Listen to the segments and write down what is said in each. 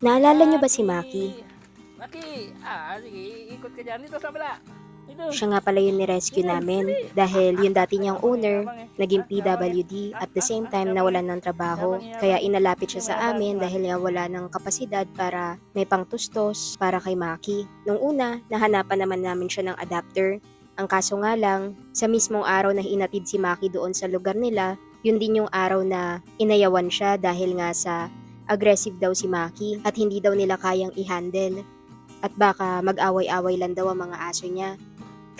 Naalala niyo ba si Maki? Maki! Ah, sige, ikot ka dyan. Dito sa bala. Siya nga pala yung nirescue namin dahil yung dati niyang owner naging PWD at the same time nawalan ng trabaho. Kaya inalapit siya sa amin dahil nga wala ng kapasidad para may pangtustos para kay Maki. Nung una, nahanapan naman namin siya ng adapter. Ang kaso nga lang, sa mismong araw na inatid si Maki doon sa lugar nila, yun din yung araw na inayawan siya dahil nga sa aggressive daw si Maki at hindi daw nila kayang i-handle. At baka mag-away-away lang daw ang mga aso niya.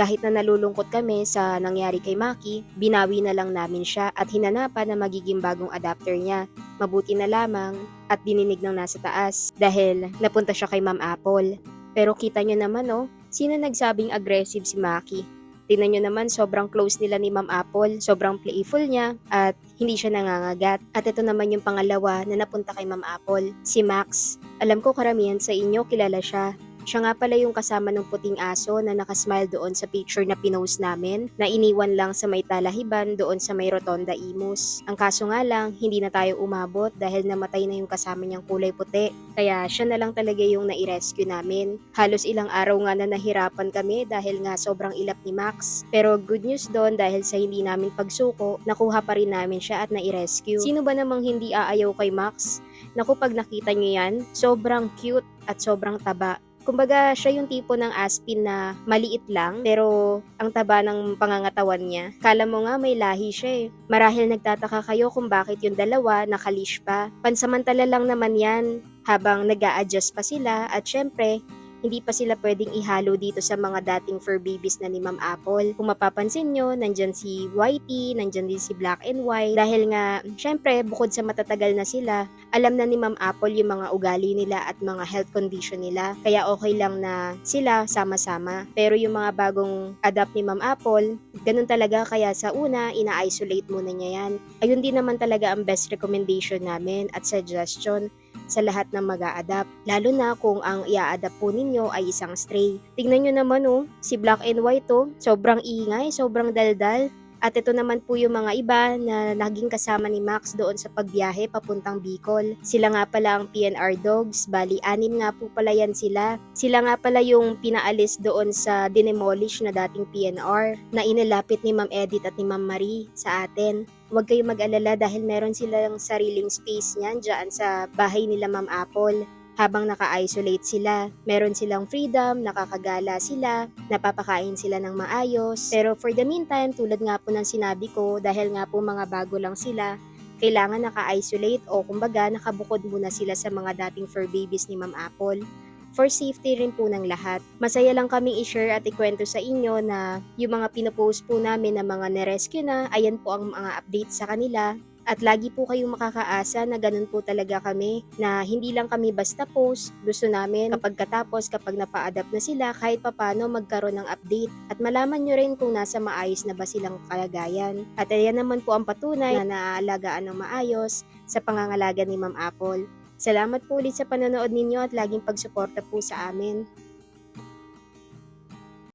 Kahit na nalulungkot kami sa nangyari kay Maki, binawi na lang namin siya at hinanapan na magiging bagong adapter niya. Mabuti na lamang at dininig ng nasa taas dahil napunta siya kay Ma'am Apple. Pero kita nyo naman oh, sino nagsabing aggressive si Maki? Tingnan nyo naman, sobrang close nila ni Ma'am Apple, sobrang playful niya, at hindi siya nangangagat. At ito naman yung pangalawa na napunta kay Ma'am Apple, si Max. Alam ko karamihan sa inyo kilala siya. Siya nga pala yung kasama ng puting aso na nakasmile doon sa picture na pinost namin na iniwan lang sa may talahiban doon sa may Rotonda Imus. Ang kaso nga lang, hindi na tayo umabot dahil namatay na yung kasama niyang kulay puti. Kaya siya na lang talaga yung nai-rescue namin. Halos ilang araw nga na nahirapan kami dahil nga sobrang ilap ni Max. Pero good news doon dahil sa hindi namin pagsuko, nakuha pa rin namin siya at nai-rescue. Sino ba namang hindi aayaw kay Max? Naku, pag nakita niyo yan, sobrang cute at sobrang taba. Kumbaga, siya yung tipo ng aspin na maliit lang, pero ang taba ng pangangatawan niya. Kala mo nga may lahi siya eh. Marahil nagtataka kayo kung bakit yung dalawa nakalish pa. Pansamantala lang naman yan habang nag adjust pa sila at syempre, hindi pa sila pwedeng ihalo dito sa mga dating fur babies na ni Ma'am Apple. Kung mapapansin nyo, nandyan si Whitey, nandyan din si Black and White. Dahil nga, syempre, bukod sa matatagal na sila, alam na ni Ma'am Apple yung mga ugali nila at mga health condition nila. Kaya okay lang na sila sama-sama. Pero yung mga bagong adapt ni Ma'am Apple, ganun talaga kaya sa una, ina-isolate muna niya yan. Ayun din naman talaga ang best recommendation namin at suggestion sa lahat ng mag adapt Lalo na kung ang i-adapt po ninyo ay isang stray. Tignan nyo naman oh, si Black and White oh, sobrang ingay, sobrang daldal. At ito naman po yung mga iba na naging kasama ni Max doon sa pagbiyahe papuntang Bicol. Sila nga pala ang PNR dogs, bali anim nga po pala yan sila. Sila nga pala yung pinaalis doon sa dinemolish na dating PNR na inilapit ni Ma'am Edith at ni Ma'am Marie sa atin. Huwag kayong mag-alala dahil meron silang sariling space niyan dyan sa bahay nila Ma'am Apple habang naka-isolate sila. Meron silang freedom, nakakagala sila, napapakain sila ng maayos. Pero for the meantime, tulad nga po ng sinabi ko, dahil nga po mga bago lang sila, kailangan naka-isolate o kumbaga nakabukod muna sila sa mga dating fur babies ni Ma'am Apple for safety rin po ng lahat. Masaya lang kaming i-share at ikwento sa inyo na yung mga pinopost po namin na mga nerescue na, ayan po ang mga updates sa kanila. At lagi po kayong makakaasa na ganun po talaga kami na hindi lang kami basta post. Gusto namin kapag katapos, kapag napa-adapt na sila, kahit papano magkaroon ng update. At malaman nyo rin kung nasa maayos na ba silang kalagayan. At ayan naman po ang patunay na naaalagaan ng maayos sa pangangalaga ni Ma'am Apple. Salamat po ulit sa panonood ninyo at laging pagsuporta po sa amin.